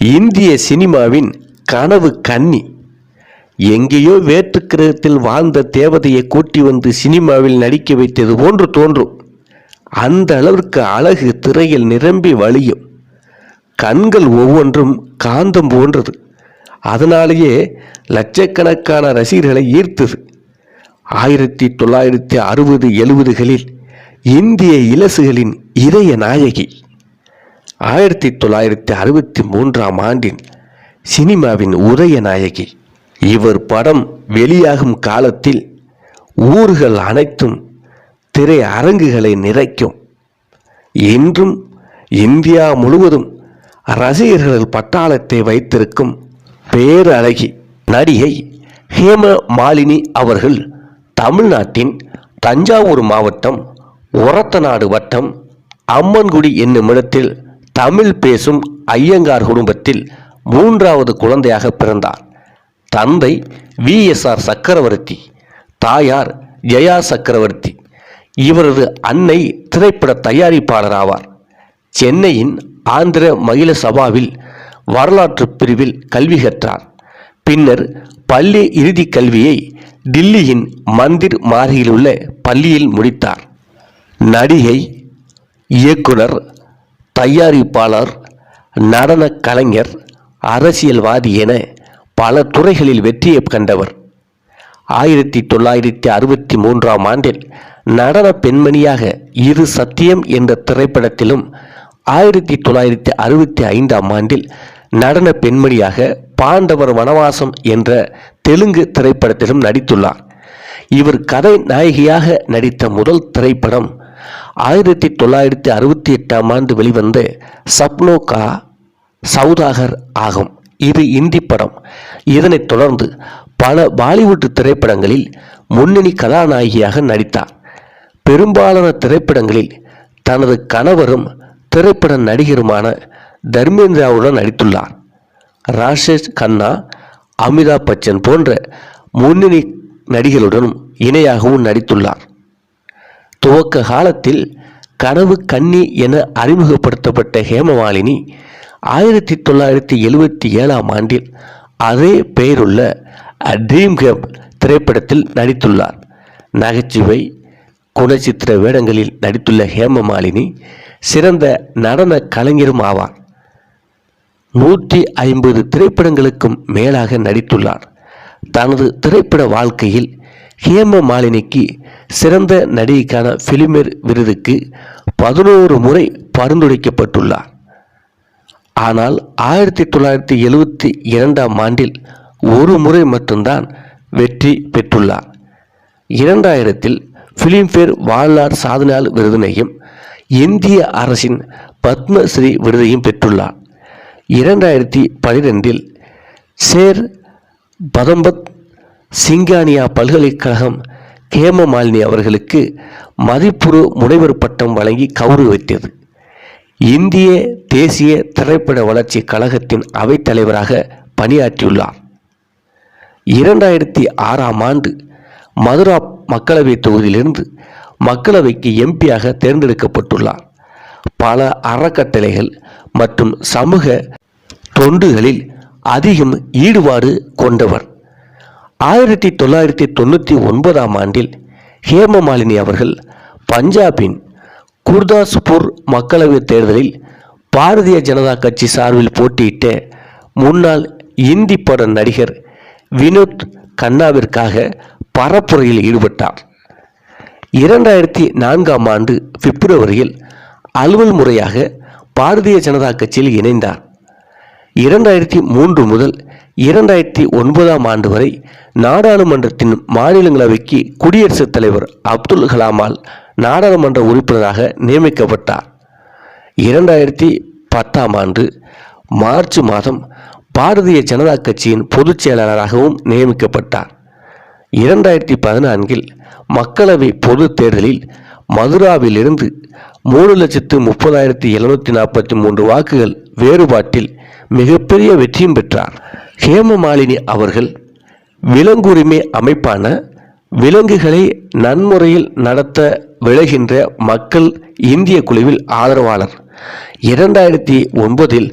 இந்திய சினிமாவின் கனவு கன்னி. எங்கேயோ வேற்று கிரகத்தில் வாழ்ந்த தேவதையை கூட்டி வந்து சினிமாவில் நடிக்க வைத்தது போன்று தோன்றும். அந்த அளவிற்கு அழகு திரையில் நிரம்பி வழியும். கண்கள் ஒவ்வொன்றும் காந்தம் போன்றது. அதனாலேயே லட்சக்கணக்கான ரசிகர்களை ஈர்த்தது. ஆயிரத்தி தொள்ளாயிரத்தி அறுபது எழுபதுகளில் இந்திய இலசுகளின் இதய நாயகி. ஆயிரத்தி தொள்ளாயிரத்தி அறுபத்தி மூன்றாம் ஆண்டின் சினிமாவின் உதய நாயகி. இவர் படம் வெளியாகும் காலத்தில் ஊர்கள் அனைத்தும் திரை அரங்குகளை நிறைக்கும். இன்றும் இந்தியா முழுவதும் ரசிகர்கள் பட்டாளத்தை வைத்திருக்கும் பேரழகி நடிகை ஹேம மாலினி அவர்கள் தமிழ்நாட்டின் தஞ்சாவூர் மாவட்டம் ஒரத்தநாடு வட்டம் அம்மன்குடி என்னும் இடத்தில் தமிழ் பேசும் ஐயங்கார் குடும்பத்தில் மூன்றாவது குழந்தையாக பிறந்தார். தந்தை விஎஸ்ஆர் சக்கரவர்த்தி தாயார் ஜெயா சக்கரவர்த்தி. இவரது அன்னை திரைப்பட தயாரிப்பாளர் ஆவார் சென்னையின் ஆந்திர மகிழ சபாவில் வரலாற்று பிரிவில் கல்வி கற்றார். பின்னர் பள்ளி இறுதிக் கல்வியை டில்லியின் மந்திர் மாரியில் உள்ள பள்ளியில் முடித்தார். நடிகை இயக்குனர் தயாரிப்பாளர் நடன கலைஞர் அரசியல்வாதி என பல துறைகளில் வெற்றியை கண்டவர். ஆயிரத்தி தொள்ளாயிரத்தி அறுபத்தி மூன்றாம் ஆண்டில் நடன பெண்மணியாக இரு சத்தியம் என்ற திரைப்படத்திலும் ஆயிரத்தி தொள்ளாயிரத்தி அறுபத்தி ஐந்தாம் ஆண்டில் நடன பெண்மணியாக பாண்டவர் வனவாசம் என்ற தெலுங்கு திரைப்படத்திலும் நடித்துள்ளார். இவர் கதை நாயகியாக நடித்த முதல் திரைப்படம் ஆயிரத்தி தொள்ளாயிரத்தி அறுபத்தி எட்டாம் ஆண்டு வெளிவந்த சப்னோ கா சவுதாகர் ஆகும். இது இந்தி படம். இதனைத் தொடர்ந்து பல பாலிவுட் திரைப்படங்களில் முன்னணி கதாநாயகியாக நடித்தார். பெரும்பாலான திரைப்படங்களில் தனது கணவரும் திரைப்பட நடிகருமான தர்மேந்திராவுடன் நடித்துள்ளார். ராஷேஷ் கண்ணா அமிதாப் பச்சன் போன்ற முன்னணி நடிகருடனும் இணையாகவும் நடித்துள்ளார். துவக்க காலத்தில் கனவு கன்னி என அறிமுகப்படுத்தப்பட்ட ஹேமமாலினி ஆயிரத்தி தொள்ளாயிரத்தி எழுபத்தி ஏழாம் ஆண்டில் அதே பெயருள்ள அ ட்ரீம் கேம் திரைப்படத்தில் நடித்துள்ளார். நகைச்சுவை குணச்சித்திர வேடங்களில் நடித்துள்ள ஹேமமாலினி சிறந்த நடன கலைஞரும் ஆவார். நூற்றி ஐம்பது திரைப்படங்களுக்கும் மேலாக நடித்துள்ளார். தனது திரைப்பட வாழ்க்கையில் ஹேம மாலினிக்கு சிறந்த நடிகைக்கான பிலிமேர் விருதுக்கு பதினோரு முறை பரிந்துரைக்கப்பட்டுள்ளார். ஆனால் ஆயிரத்தி தொள்ளாயிரத்தி எழுவத்தி இரண்டாம் ஆண்டில் ஒரு முறை மட்டும்தான் வெற்றி பெற்றுள்ளார். இரண்டாயிரத்தில் ஃபிலிம்ஃபேர் வாழ்நாள் சாதனையாளர் விருதினையும் இந்திய அரசின் பத்மஸ்ரீ விருதையும் பெற்றுள்ளார். இரண்டாயிரத்தி பனிரெண்டில் சேர் பதம்பத் சிங்கானியா பல்கலைக்கழகம் ஹேமமாலினி அவர்களுக்கு மதிப்புறு முனைவர் பட்டம் வழங்கி கௌரவித்தது இந்திய தேசிய திரைப்பட வளர்ச்சி கழகத்தின் அவைத்தலைவராக பணியாற்றியுள்ளார். இரண்டாயிரத்தி ஆறாம் ஆண்டு மதுரா மக்களவை தொகுதியிலிருந்து மக்களவைக்கு எம்பியாக தேர்ந்தெடுக்கப்பட்டுள்ளார். பல அறக்கட்டளைகள் மற்றும் சமூக தொண்டுகளில் அதிகம் ஈடுபாடு கொண்டவர். ஆயிரத்தி தொள்ளாயிரத்தி தொண்ணூற்றி ஒன்பதாம் ஆண்டில் ஹேமமாலினி அவர்கள் பஞ்சாபின் குர்தாஸ்பூர் மக்களவைத் தேர்தலில் பாரதிய ஜனதா கட்சி சார்பில் போட்டியிட்ட முன்னாள் இந்தி பட நடிகர் வினோத் கண்ணாவிற்காக பரப்புரையில் ஈடுபட்டார். இரண்டாயிரத்தி நான்காம் ஆண்டு பிப்ரவரியில் அலுவல் முறையாக பாரதிய ஜனதா கட்சியில் இணைந்தார். இரண்டாயிரத்தி மூன்று முதல் இரண்டாயிரத்தி ஒன்பதாம் ஆண்டு வரை நாடாளுமன்றத்தின் மாநிலங்களவைக்கு குடியரசுத் தலைவர் அப்துல் கலாமால் நாடாளுமன்ற உறுப்பினராக நியமிக்கப்பட்டார். இரண்டாயிரத்தி பத்தாம் ஆண்டு மார்ச் மாதம் பாரதிய ஜனதா கட்சியின் பொதுச் செயலாளராகவும் நியமிக்கப்பட்டார். இரண்டாயிரத்தி பதினான்கில் மக்களவை பொதுத் தேர்தலில் மதுராவிலிருந்து மூணு லட்சத்து முப்பதாயிரத்தி எழுநூற்றி நாற்பத்தி மூன்று வாக்குகள் வேறுபாட்டில் மிகப்பெரிய வெற்றியும் பெற்றார். ஹேமமாலினி அவர்கள் விலங்குரிமை அமைப்பான விலங்குகளை நன்முறையில் நடத்த விளைகின்ற மக்கள் இந்திய குழுவில் ஆதரவாளர். இரண்டாயிரத்தி ஒன்பதில்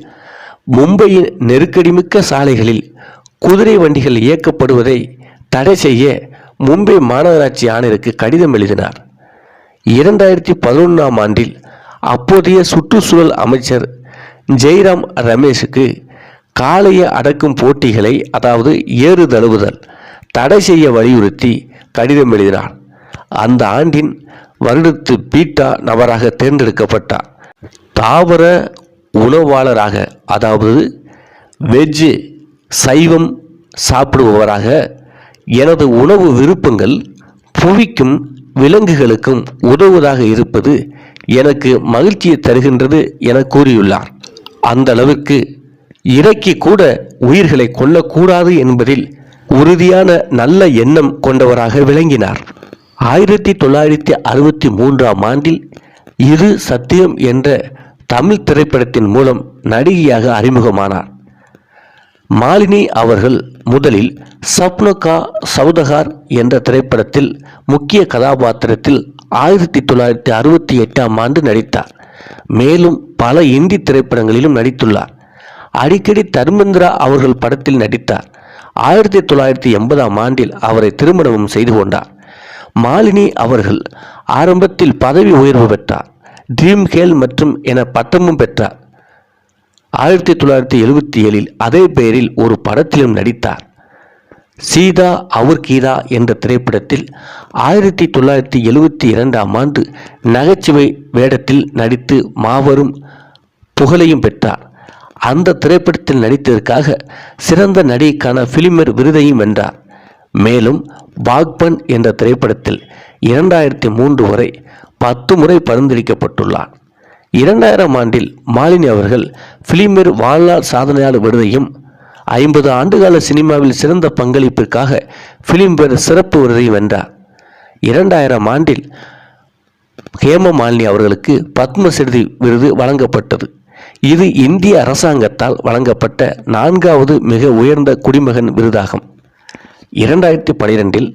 மும்பையின் நெருக்கடிமிக்க சாலைகளில் குதிரை வண்டிகள் இயக்கப்படுவதை தடை செய்ய மும்பை மாநகராட்சி ஆணையருக்கு கடிதம் எழுதினார். இரண்டாயிரத்தி பதினொன்றாம் ஆண்டில் அப்போதைய சுற்றுச்சூழல் அமைச்சர் ஜெய்ராம் ரமேஷுக்கு காளைய அடக்கும் போட்டிகளை அதாவது ஏறு தழுவுதல் தடை செய்ய வலியுறுத்தி கடிதம் எழுதினார். அந்த ஆண்டின் வருடத்து பீட்டா நபராக தேர்ந்தெடுக்கப்பட்டார் தாவர உணவாளராக அதாவது வெஜ்ஜு சைவம் சாப்பிடுபவராக எனது உணவு விருப்பங்கள் புவிக்கும் விலங்குகளுக்கும் உதவுவதாக இருப்பது எனக்கு மகிழ்ச்சியை தருகின்றது என கூறியுள்ளார். அந்த அளவுக்கு இறக்கி கூட உயிர்களை கொல்லக்கூடாது என்பதில் உறுதியான நல்ல எண்ணம் கொண்டவராக விளங்கினார். ஆயிரத்தி தொள்ளாயிரத்தி அறுபத்தி மூன்றாம் ஆண்டில் இது சத்தியம் என்ற தமிழ் திரைப்படத்தின் மூலம் நடிகையாக அறிமுகமானார். மாலினி அவர்கள் முதலில் சப்னகா சௌதகார் என்ற திரைப்படத்தில் முக்கிய கதாபாத்திரத்தில் ஆயிரத்தி தொள்ளாயிரத்தி அறுபத்தி எட்டாம் ஆண்டு நடித்தார். மேலும் பல இந்தி திரைப்படங்களிலும் நடித்துள்ளார். அடிக்கடி தர்மேந்திரா அவர்கள் படத்தில் நடித்தார். ஆயிரத்தி தொள்ளாயிரத்தி எண்பதாம் ஆண்டில் அவரை திருமணமும் செய்து கொண்டார். மாலினி அவர்கள் ஆரம்பத்தில் பதவி உயர்வு பெற்றார். ட்ரீம் கேல் மற்றும் என பட்டமும் பெற்றார். ஆயிரத்தி தொள்ளாயிரத்தி எழுபத்தி ஏழில் அதே பெயரில் ஒரு படத்திலும் நடித்தார். சீதா அவர் கீதா என்ற திரைப்படத்தில் ஆயிரத்தி தொள்ளாயிரத்தி எழுபத்தி இரண்டாம் ஆண்டு நகைச்சுவை வேடத்தில் நடித்து மாபெரும் புகழையும் பெற்றார். அந்த திரைப்படத்தில் நடித்ததற்காக சிறந்த நடிகைக்கான பிலிமர் விருதையும் வென்றார். மேலும் பாக்பன் என்ற திரைப்படத்தில் இரண்டாயிரத்தி மூன்று வரை பத்து முறை பரிந்துரைக்கப்பட்டுள்ளார். இரண்டாயிரம் ஆண்டில் மாலினி அவர்கள் பிலிமர் வாழ்நாள் சாதனையாளர் விருதையும் ஐம்பது ஆண்டுகால சினிமாவில் சிறந்த பங்களிப்பிற்காக பிலிம்பேர் சிறப்பு விருதையும் வென்றார். இரண்டாயிரம் ஆண்டில் ஹேம மாலினி அவர்களுக்கு பத்மஸ்ரீ விருது வழங்கப்பட்டது. இது இந்திய அரசாங்கத்தால் வழங்கப்பட்ட நான்காவது மிக உயர்ந்த குடிமகன் விருதாகும். இரண்டாயிரத்தி பனிரெண்டில்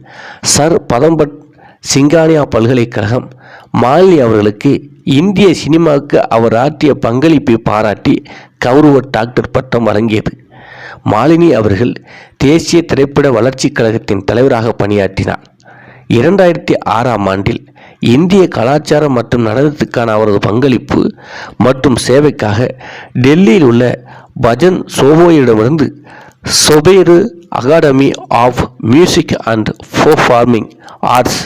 சர் பதம்பட் சிங்கானியா பல்கலைக்கழகம் மாலினி அவர்களுக்கு இந்திய சினிமாவுக்கு அவர் ஆற்றிய பங்களிப்பை பாராட்டி கௌரவ டாக்டர் பட்டம் வழங்கியது. மாலினி அவர்கள் தேசிய திரைப்பட வளர்ச்சிக் கழகத்தின் தலைவராக பணியாற்றினார். இரண்டாயிரத்தி ஆறாம் ஆண்டில் இந்திய கலாச்சாரம் மற்றும் நடனத்துக்கான அவரது பங்களிப்பு மற்றும் சேவைக்காக டெல்லியில் உள்ள பஜன் சோபோயிடமிருந்து சொபேரு academy of music and performing arts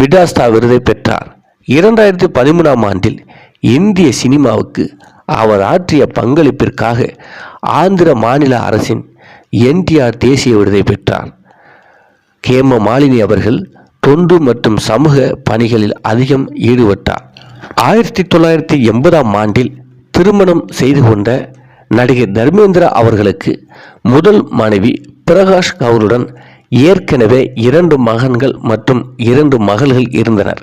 Vitasta விருதை பெற்றார். இரண்டாயிரத்தி பதிமூணாம் ஆண்டில் இந்திய சினிமாவுக்கு அவர் ஆற்றிய பங்களிப்பிற்காக ஆந்திர மாநில அரசின் என்டிஆர் தேசிய விருதை பெற்றார். கேம மாலினி அவர்கள் தொண்டு மற்றும் சமூக பணிகளில் அதிகம் ஈடுபட்டார். ஆயிரத்தி தொள்ளாயிரத்தி எண்பதாம் ஆண்டில் திருமணம் செய்து கொண்ட நடிகர் தர்மேந்திரா அவர்களுக்கு முதல் மனைவி பிரகாஷ் கவுருடன் ஏற்கனவே இரண்டு மகன்கள் மற்றும் இரண்டு மகள்கள் இருந்தனர்.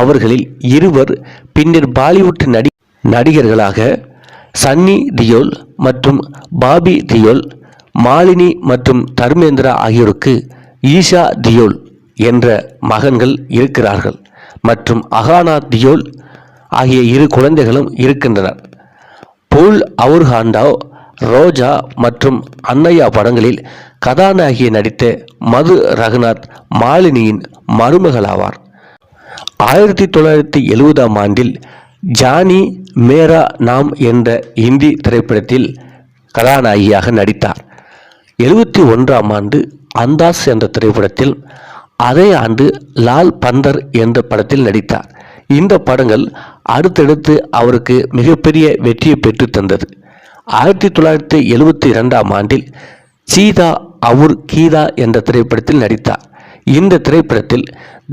அவர்களில் இருவர் பின்னர் பாலிவுட் நடி நடிகர்களாக சன்னி தியோல் மற்றும் பாபி தியோல் மாலினி மற்றும் தர்மேந்திரா ஆகியோருக்கு ஈஷா தியோல் என்ற மகன்கள் இருக்கிறார்கள். மற்றும் அகானா தியோல் ஆகிய இரு குழந்தைகளும் இருக்கின்றனர். புல் அவுர்ஹாண்டாவ் ரோஜா மற்றும் அன்னையா படங்களில் கதாநாயகியை நடித்த மது ரகுநாத் மாலினியின் மருமகள் ஆவார் ஆயிரத்தி தொள்ளாயிரத்தி எழுபதாம் ஆண்டில் ஜானி மேரா நாம் என்ற இந்தி திரைப்படத்தில் கதாநாயகியாக நடித்தார். எழுபத்தி ஒன்றாம் ஆண்டு அந்தாஸ் என்ற திரைப்படத்தில் அதே ஆண்டு லால் பந்தர் என்ற படத்தில் நடித்தார். இந்த படங்கள் அடுத்தடுத்து அவருக்கு மிகப்பெரிய வெற்றியை பெற்று தந்தது. ஆயிரத்தி தொள்ளாயிரத்தி எழுபத்தி இரண்டாம் ஆண்டில் சீதா அவுர் கீதா என்ற திரைப்படத்தில் நடித்தார். இந்த திரைப்படத்தில்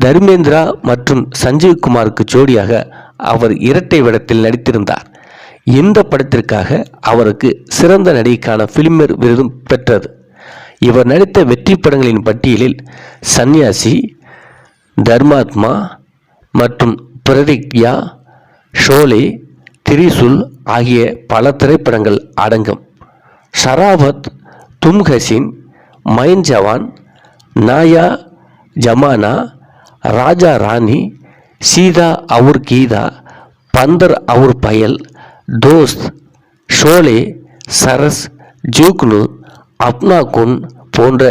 தர்மேந்திரா மற்றும் சஞ்சீவ் குமாருக்கு ஜோடியாக அவர் இரட்டை வேடத்தில் நடித்திருந்தார். இந்த படத்திற்காக அவருக்கு சிறந்த நடிகைக்கான பிலிமர் விருதும் பெற்றது. இவர் நடித்த வெற்றி படங்களின் பட்டியலில் சன்னியாசி தர்மாத்மா மற்றும் பிரதிக்யா ஷோலே திரிசுல் ஆகிய பல திரைப்படங்கள் அடங்கும். ஷராவத் தும் ஹசின் மயன் ஜவான் நாயா ஜமானா ராஜா ராணி சீதா அவுர் கீதா பந்தர் அவுர் பயல் தோஸ்த் ஷோலே சரஸ் ஜூக்னு அப்னா குன் போன்ற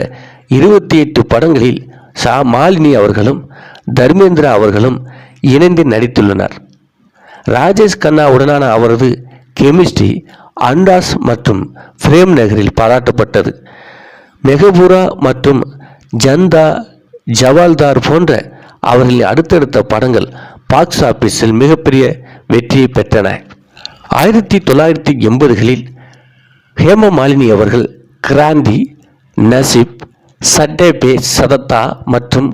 இருபத்தி எட்டு படங்களில் சா மாலினி அவர்களும் தர்மேந்திரா அவர்களும் இணைந்து நடித்துள்ளனர். ராஜேஷ் கண்ணாவுடனான அவரது கெமிஸ்ட்ரி அண்டாஸ் மற்றும் பிரேம் நகரில் பாராட்டப்பட்டது. மெகபூரா மற்றும் ஜந்தா ஜவால்தார் போன்ற அவர்களின் அடுத்தடுத்த படங்கள் பாக்ஸ் ஆபீஸில் மிகப்பெரிய வெற்றியை பெற்றன. ஆயிரத்தி தொள்ளாயிரத்தி எண்பதுகளில் ஹேமமாலினி அவர்கள் கிராந்தி நசிப் சட்டே பே சதத்தா மற்றும்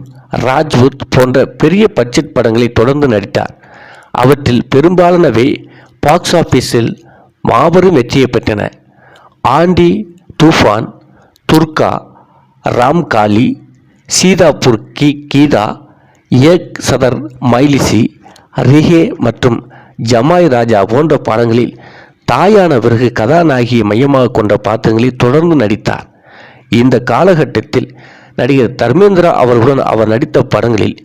ராஜ்புத் போன்ற பெரிய பட்ஜெட் படங்களை தொடர்ந்து நடித்தார். அவற்றில் பெரும்பாலானவை பாக்ஸ் ஆஃபீஸில் மாபெரும் வெற்றியை பெற்றன. ஆண்டி தூஃபான் துர்கா ராம் காளி சீதாபூர் கி கீதா ஏக் சதர் மைலிசி ரிஹே மற்றும் ஜமாய் ராஜா போன்ற படங்களில் தாயான பிறகு கதாநாயகியை மையமாக கொண்ட பாத்திரங்களில் தொடர்ந்து நடித்தார். இந்த காலகட்டத்தில் நடிகர் தர்மேந்திரா அவர்களுடன் அவர் நடித்த படங்களில்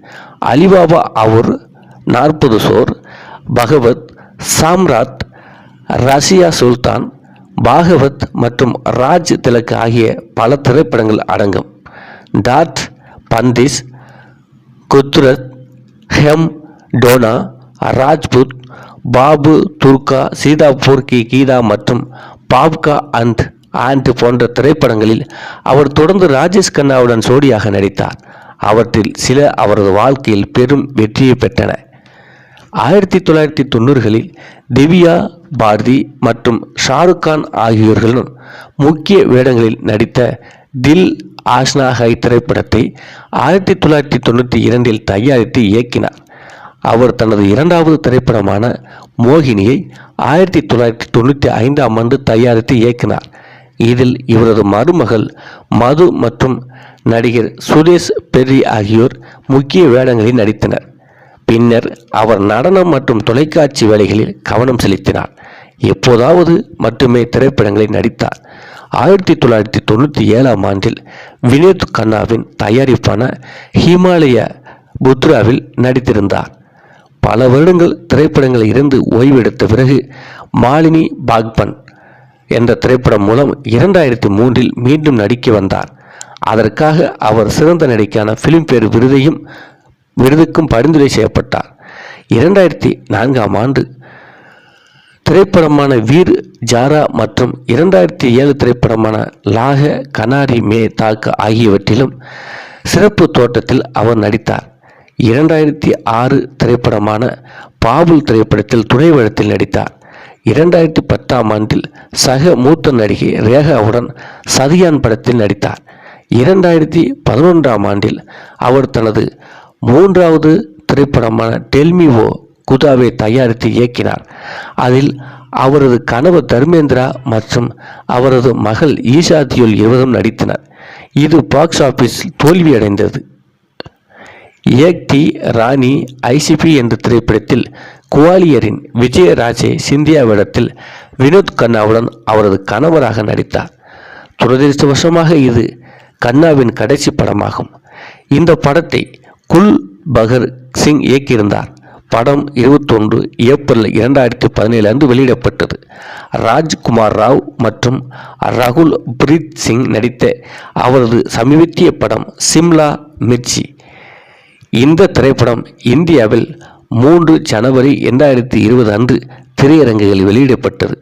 அலிபாபா அவர் நாற்பது சோர் பகவத் சாம்ராத் ரஷ்யா சுல்தான் பாகவத் மற்றும் ராஜ் திலக் ஆகிய பல திரைப்படங்கள் அடங்கும். டாட் பந்திஸ் குத்ரத் ஹெம் டோனா ராஜ்புத் பாபு துர்கா சீதாபூர் கி கீதா மற்றும் பாப்கா அண்ட் ஆண்ட் போன்ற திரைப்படங்களில் அவர் தொடர்ந்து ராஜேஷ் கண்ணாவுடன் ஜோடியாக நடித்தார். அவற்றில் சில அவரது வாழ்க்கையில் பெரும் வெற்றியை பெற்றன. ஆயிரத்தி தொள்ளாயிரத்தி தொண்ணூறுகளில் திவ்யா பாரதி மற்றும் ஷாருக் கான் ஆகியோர்களும் முக்கிய வேடங்களில் நடித்த தில் ஆஷ்னா ஹை திரைப்படத்தை ஆயிரத்தி தொள்ளாயிரத்தி தொண்ணூற்றி இரண்டில் தயாரித்து இயக்கினார். அவர் தனது இரண்டாவது திரைப்படமான மோகினியை ஆயிரத்தி தொள்ளாயிரத்தி தொண்ணூற்றி ஐந்தாம் ஆண்டு தயாரித்து இயக்கினார். இதில் இவரது மருமகள் மது மற்றும் நடிகர் சுரேஷ் பெர்ரி ஆகியோர் முக்கிய வேடங்களில் நடித்தனர். பின்னர் அவர் நடனம் மற்றும் தொலைக்காட்சி வேலைகளில் கவனம் செலுத்தினார். எப்போதாவது மட்டுமே திரைப்படங்களில் நடித்தார். ஆயிரத்தி தொள்ளாயிரத்தி தொண்ணூற்றி ஏழாம் ஆண்டில் வினோத் கண்ணாவின் தயாரிப்பான ஹிமாலய புத்ராவில் நடித்திருந்தார். பல வருடங்கள் திரைப்படங்களில் இருந்து ஓய்வெடுத்த பிறகு மாலினி பாக்பன் என்ற திரைப்படம் மூலம் இரண்டாயிரத்தி மூன்றில் மீண்டும் நடிக்க வந்தார். அதற்காக அவர் சிறந்த நடிக்கான ஃபிலிம்பேர் விருதையும் விருதுக்கும் பரிந்துரை செய்யப்பட்டார். இரண்டாயிரத்தி நான்காம் ஆண்டு திரைப்படமான வீர் ஜாரா மற்றும் இரண்டாயிரத்தி ஏழு திரைப்படமான லாக கனாரி மே தாக்கு ஆகியவற்றிலும் சிறப்பு தோட்டத்தில் அவர் நடித்தார். இரண்டாயிரத்தி ஆறு திரைப்படமான பாபுல் திரைப்படத்தில் துணை வேடத்தில் நடித்தார். இரண்டாயிரத்தி பத்தாம் ஆண்டில் சக மூத்த நடிகை ரேகாவுடன் சதியான் படத்தில் நடித்தார். இரண்டாயிரத்தி பதினொன்றாம் ஆண்டில் அவர் தனது மூன்றாவது திரைப்படமான டெல்மி ஓ குதாவை தயாரித்து இயக்கினார். அதில் அவரது கனவு தர்மேந்திரா மற்றும் அவரது மகள் ஈஷா தியோல் இருவரும் நடித்தனர். இது பாக்ஸ் ஆஃபீஸில் தோல்வியடைந்தது. ஏக்தி ராணி ஐசிபி என்ற திரைப்படத்தில் குவாலியரின் விஜயராஜே சிந்தியாவிடத்தில் வினோத் கண்ணாவுடன் அவரது கணவராக நடித்தார். துரதிருஷ்டவசமாக இது கண்ணாவின் கடைசி படமாகும். இந்த படத்தை குல் பகர் சிங் இயக்கியிருந்தார். படம் இருபத்தொன்று ஏப்ரல் இரண்டாயிரத்தி பதினேழு அன்று வெளியிடப்பட்டது. ராஜ்குமார் ராவ் மற்றும் ரகுல் பிரீத் சிங் நடித்த அவரது சமீபத்திய படம் சிம்லா மிர்ச்சி. இந்த திரைப்படம் இந்தியாவில் மூன்று ஜனவரி இரண்டாயிரத்தி இருபது அன்று திரையரங்குகளில் வெளியிடப்பட்டது.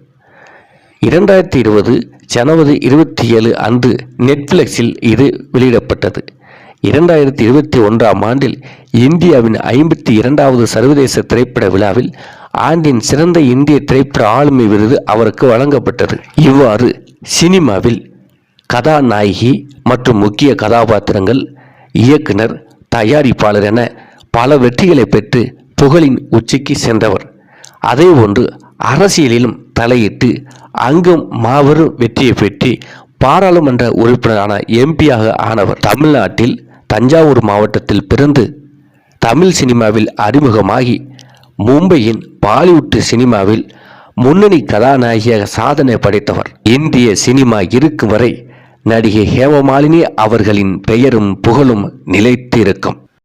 இரண்டாயிரத்தி இருபது ஜனவரி இருபத்தி ஏழு அன்று நெட்ஃப்ளிக்ஸில் இது வெளியிடப்பட்டது. இரண்டாயிரத்தி இருபத்தி ஒன்றாம் ஆண்டில் இந்தியாவின் ஐம்பத்தி இரண்டாவது சர்வதேச திரைப்பட விழாவில் ஆண்டின் சிறந்த இந்திய திரைப்பட ஆளுமை விருது அவருக்கு வழங்கப்பட்டது. இவ்வாறு சினிமாவில் கதாநாயகி மற்றும் முக்கிய கதாபாத்திரங்கள் இயக்குனர் தயாரிப்பாளர் என பல வெற்றிகளை பெற்று புகழின் உச்சிக்கு சென்றவர். அதே ஒன்று அரசியலிலும் தலையிட்டு அங்கும் மாபெரும் வெற்றியை பெற்று பாராளுமன்ற உறுப்பினரான எம்பியாக ஆனவர். தமிழ்நாட்டில் தஞ்சாவூர் மாவட்டத்தில் பிறந்து தமிழ் சினிமாவில் அறிமுகமாகி மும்பையின் பாலிவுட் சினிமாவில் முன்னணி கதாநாயகியாக சாதனை படைத்தவர். இந்திய சினிமா இருக்கும் வரை நடிகை ஹேமமாலினி அவர்களின் பெயரும் புகழும் நிலைத்து இருக்கும்